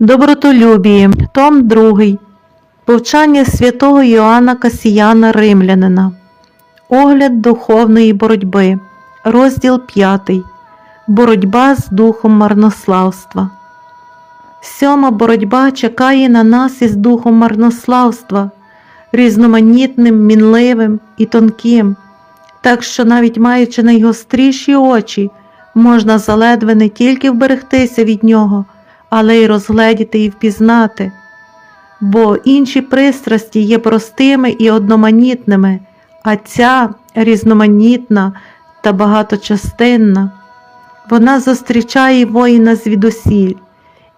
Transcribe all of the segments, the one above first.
Добротолюбіє, Том 2. Повчання святого Йоанна Касіяна Римлянина. Огляд духовної боротьби. Розділ 5. Боротьба з духом марнославства. Сьома боротьба чекає на нас із духом марнославства, різноманітним, мінливим і тонким, так що навіть маючи найгостріші очі, можна заледве не тільки вберегтися від нього, але й розгледіти і впізнати. Бо інші пристрасті є простими і одноманітними, а ця різноманітна та багаточастинна. Вона зустрічає воїна звідусіль,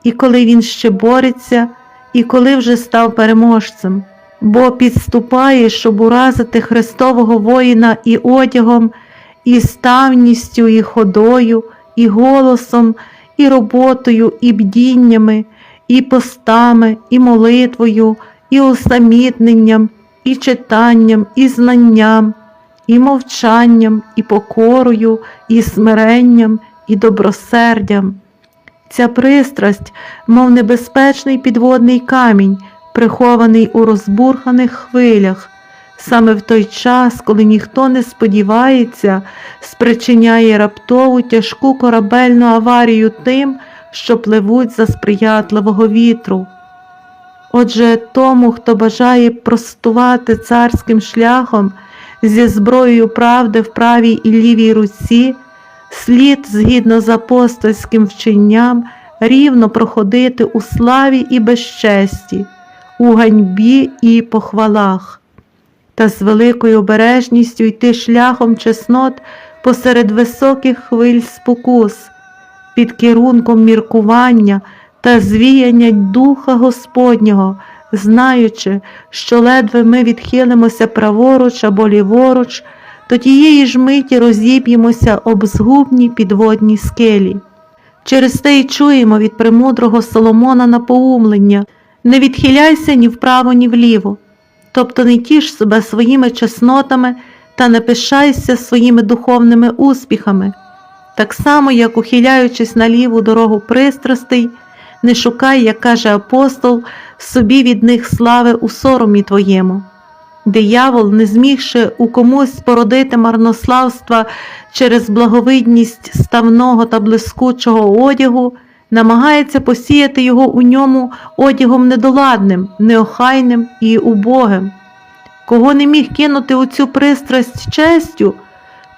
і коли він ще бореться, і коли вже став переможцем, бо підступає, щоб уразити Христового воїна і одягом, і ставністю, і ходою, і голосом, і роботою, і бдіннями, і постами, і молитвою, і усамітненням, і читанням, і знанням, і мовчанням, і покорою, і смиренням, і добросердям. Ця пристрасть, мов небезпечний підводний камінь, прихований у розбурханих хвилях, саме в той час, коли ніхто не сподівається, спричиняє раптову тяжку корабельну аварію тим, що пливуть за сприятливого вітру. Отже, тому, хто бажає простувати царським шляхом зі зброєю правди в правій і лівій руці, слід, згідно з апостольським вченням, рівно проходити у славі і безчесті, у ганьбі і похвалах, та з великою обережністю йти шляхом чеснот посеред високих хвиль спокус, під керунком міркування та звіяння Духа Господнього, знаючи, що ледве ми відхилимося праворуч або ліворуч, то тієї ж миті розіб'ємося об згубні підводні скелі. Через те й чуємо від премудрого Соломона напоумлення не відхиляйся ні вправо, ні вліво, тобто не тіш себе своїми чеснотами та не пишайся своїми духовними успіхами, так само, як ухиляючись на ліву дорогу пристрастей, не шукай, як каже апостол, собі від них слави у соромі твоєму. Диявол, не змігши у комусь породити марнославства через благовидність ставного та блискучого одягу, намагається посіяти його у ньому одягом недоладним, неохайним і убогим. Кого не міг кинути у цю пристрасть честю,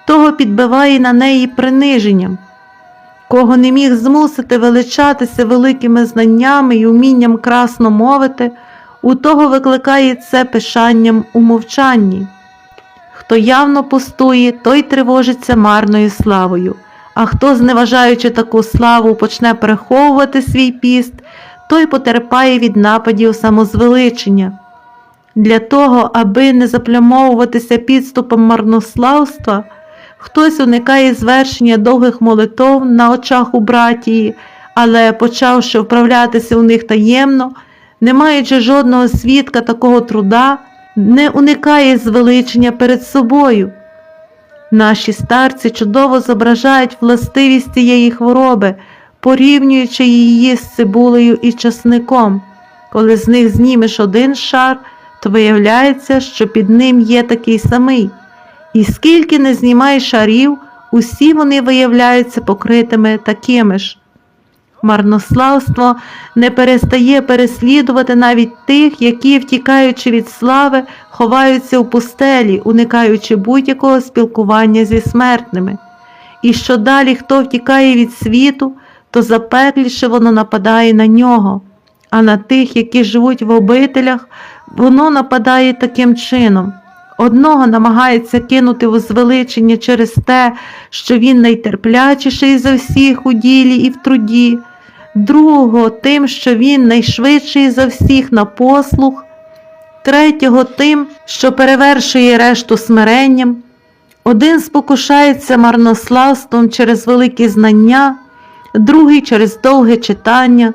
того підбиває на неї приниженням. Кого не міг змусити величатися великими знаннями і умінням красно мовити, у того викликає це пишанням у мовчанні. Хто явно пустує, той тривожиться марною славою, а хто, зневажаючи таку славу, почне переховувати свій піст, той потерпає від нападів самозвеличення. Для того, аби не заплямовуватися підступом марнославства, хтось уникає звершення довгих молитов на очах у братії, але, почавши вправлятися у них таємно, не маючи жодного свідка такого труда, не уникає звеличення перед собою. Наші старці чудово зображають властивість цієї хвороби, порівнюючи її з цибулею і часником. Коли з них знімеш один шар, то виявляється, що під ним є такий самий. І скільки не знімай шарів, усі вони виявляються покритими такими ж. Марнославство не перестає переслідувати навіть тих, які, втікаючи від слави, ховаються у пустелі, уникаючи будь-якого спілкування зі смертними. І що далі хто втікає від світу, то запекліше воно нападає на нього, а на тих, які живуть в обителях, воно нападає таким чином. Одного намагається кинути у звеличення через те, що він найтерплячіший за всіх у ділі і в труді, другого тим, що він найшвидший за всіх на послух, третього тим, що перевершує решту смиренням. Один спокушається марнославством через великі знання, другий через довге читання,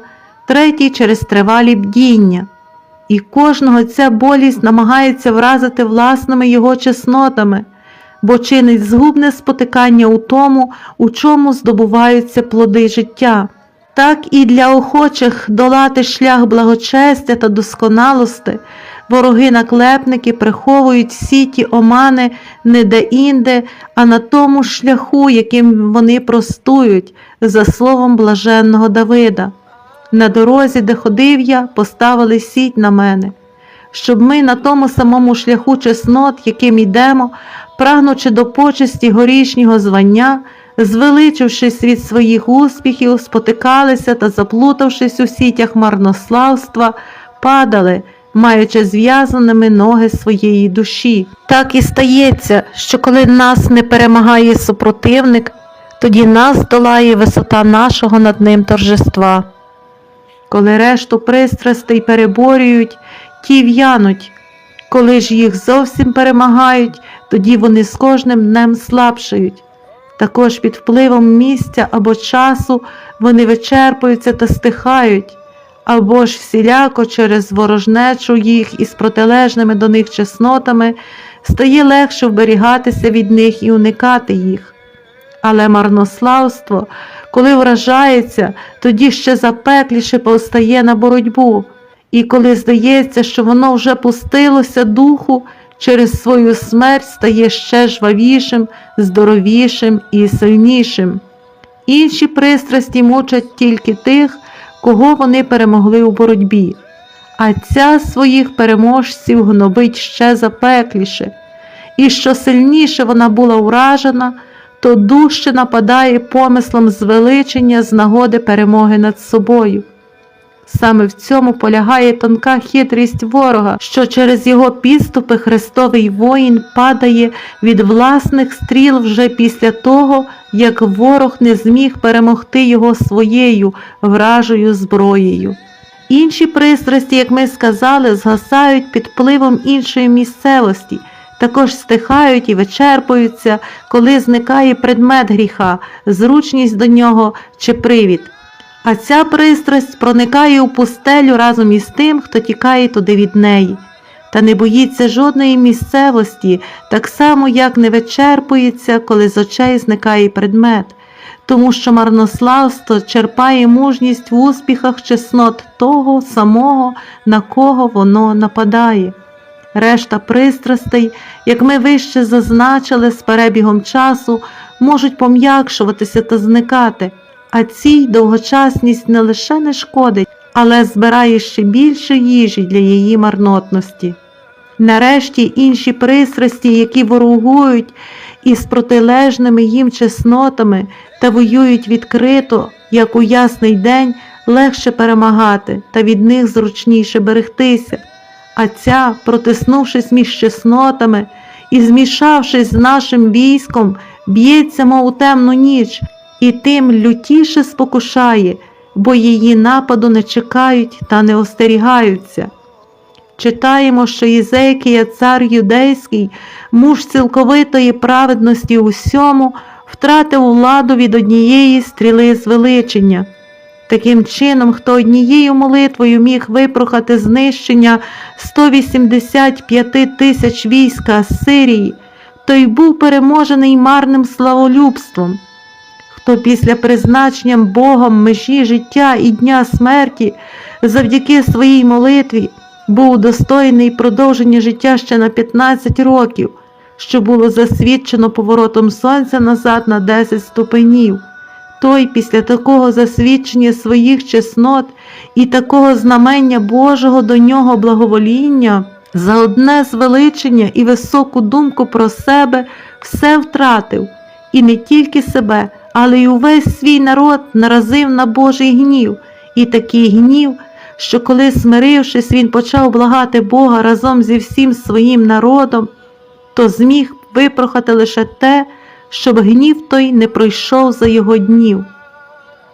третій через тривалі бдіння. І кожного ця болість намагається вразити власними його чеснотами, бо чинить згубне спотикання у тому, у чому здобуваються плоди життя. Так і для охочих долати шлях благочестя та досконалости, вороги-наклепники приховують всі ті омани не де-інде, а на тому шляху, яким вони простують, за словом блаженного Давида. На дорозі, де ходив я, поставили сіть на мене, щоб ми на тому самому шляху чеснот, яким йдемо, прагнучи до почесті горішнього звання, звеличившись від своїх успіхів, спотикалися та, заплутавшись у сітях марнославства, падали, маючи зв'язаними ноги своєї душі. Так і стається, що коли нас не перемагає супротивник, тоді нас долає висота нашого над ним торжества. Коли решту пристрастей переборюють, ті в'януть. Коли ж їх зовсім перемагають, тоді вони з кожним днем слабшають. Також під впливом місця або часу вони вичерпуються та стихають, або ж всіляко через ворожнечу їх із протилежними до них чеснотами стає легше вберігатися від них і уникати їх. Але марнославство, коли вражається, тоді ще запекліше повстає на боротьбу, і коли здається, що воно вже пустилося духу, через свою смерть стає ще жвавішим, здоровішим і сильнішим. Інші пристрасті мучать тільки тих, кого вони перемогли у боротьбі, а ця своїх переможців гнобить ще запекліше, і що сильніше вона була уражена, то дужче нападає помислом звеличення з нагоди перемоги над собою. Саме в цьому полягає тонка хитрість ворога, що через його підступи Христовий воїн падає від власних стріл вже після того, як ворог не зміг перемогти його своєю вражою зброєю. Інші пристрасті, як ми сказали, згасають під впливом іншої місцевості, також стихають і вичерпуються, коли зникає предмет гріха, зручність до нього чи привід. А ця пристрасть проникає у пустелю разом із тим, хто тікає туди від неї, та не боїться жодної місцевості, так само, як не вичерпується, коли з очей зникає предмет, тому що марнославство черпає мужність в успіхах чеснот того самого, на кого воно нападає. Решта пристрастей, як ми вище зазначили з перебігом часу, можуть пом'якшуватися та зникати а цій довгочасність не лише не шкодить, але збирає ще більше їжі для її марнотності. Нарешті інші пристрасті, які ворогують із протилежними їм чеснотами та воюють відкрито, як у ясний день, легше перемагати та від них зручніше берегтися. А ця, протиснувшись між чеснотами і змішавшись з нашим військом, б'ється, мов у темну ніч і тим лютіше спокушає, бо її нападу не чекають та не остерігаються. Читаємо, що Єзекія, цар юдейський, муж цілковитої праведності усьому, втратив владу від однієї стріли звеличення. Таким чином, хто однією молитвою міг випрохати знищення 185 тисяч війська Сирії, той був переможений марним славолюбством хто після призначення Богом межі життя і дня смерті завдяки своїй молитві був достойний продовження життя ще на 15 років, що було засвідчено поворотом сонця назад на 10 ступенів. Той після такого засвідчення своїх чеснот і такого знамення Божого до нього благовоління, за одне звеличення і високу думку про себе все втратив, і не тільки себе, але й увесь свій народ наразив на Божий гнів, і такий гнів, що коли, смирившись, він почав благати Бога разом зі всім своїм народом, то зміг випрохати лише те, щоб гнів той не пройшов за його днів.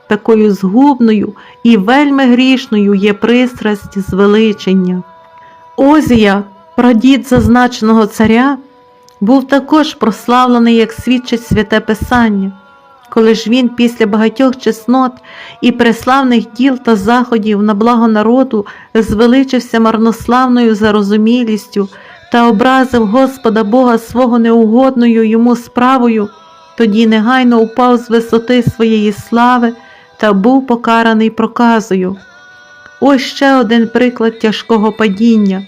Такою згубною і вельми грішною є пристрасть звеличення. Озія, прадід зазначеного царя, був також прославлений, як свідчить святе Писання коли ж він після багатьох чеснот і преславних діл та заходів на благо народу звеличився марнославною зарозумілістю та образив Господа Бога свого неугодною йому справою, тоді негайно упав з висоти своєї слави, та був покараний проказою. Ось ще один приклад тяжкого падіння.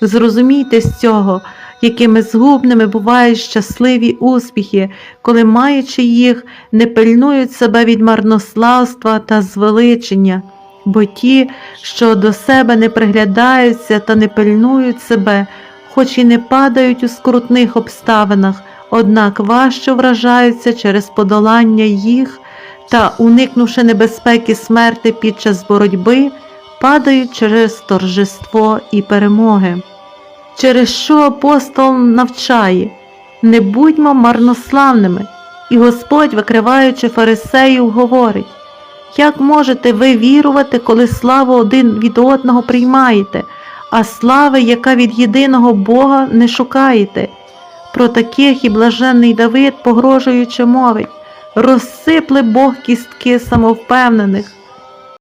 Зрозумійте з цього, якими згубними бувають щасливі успіхи, коли, маючи їх, не пильнують себе від марнославства та звеличення, бо ті, що до себе не приглядаються та не пильнують себе, хоч і не падають у скрутних обставинах, однак важче вражаються через подолання їх та, уникнувши небезпеки смерти під час боротьби, падають через торжество і перемоги. Через що апостол навчає не будьмо марнославними, і Господь, викриваючи фарисеїв, говорить як можете ви вірувати, коли славу один від одного приймаєте, а слави, яка від єдиного Бога, не шукаєте? Про таких і блаженний Давид, погрожуючи, мовить розсипле Бог кістки самовпевнених,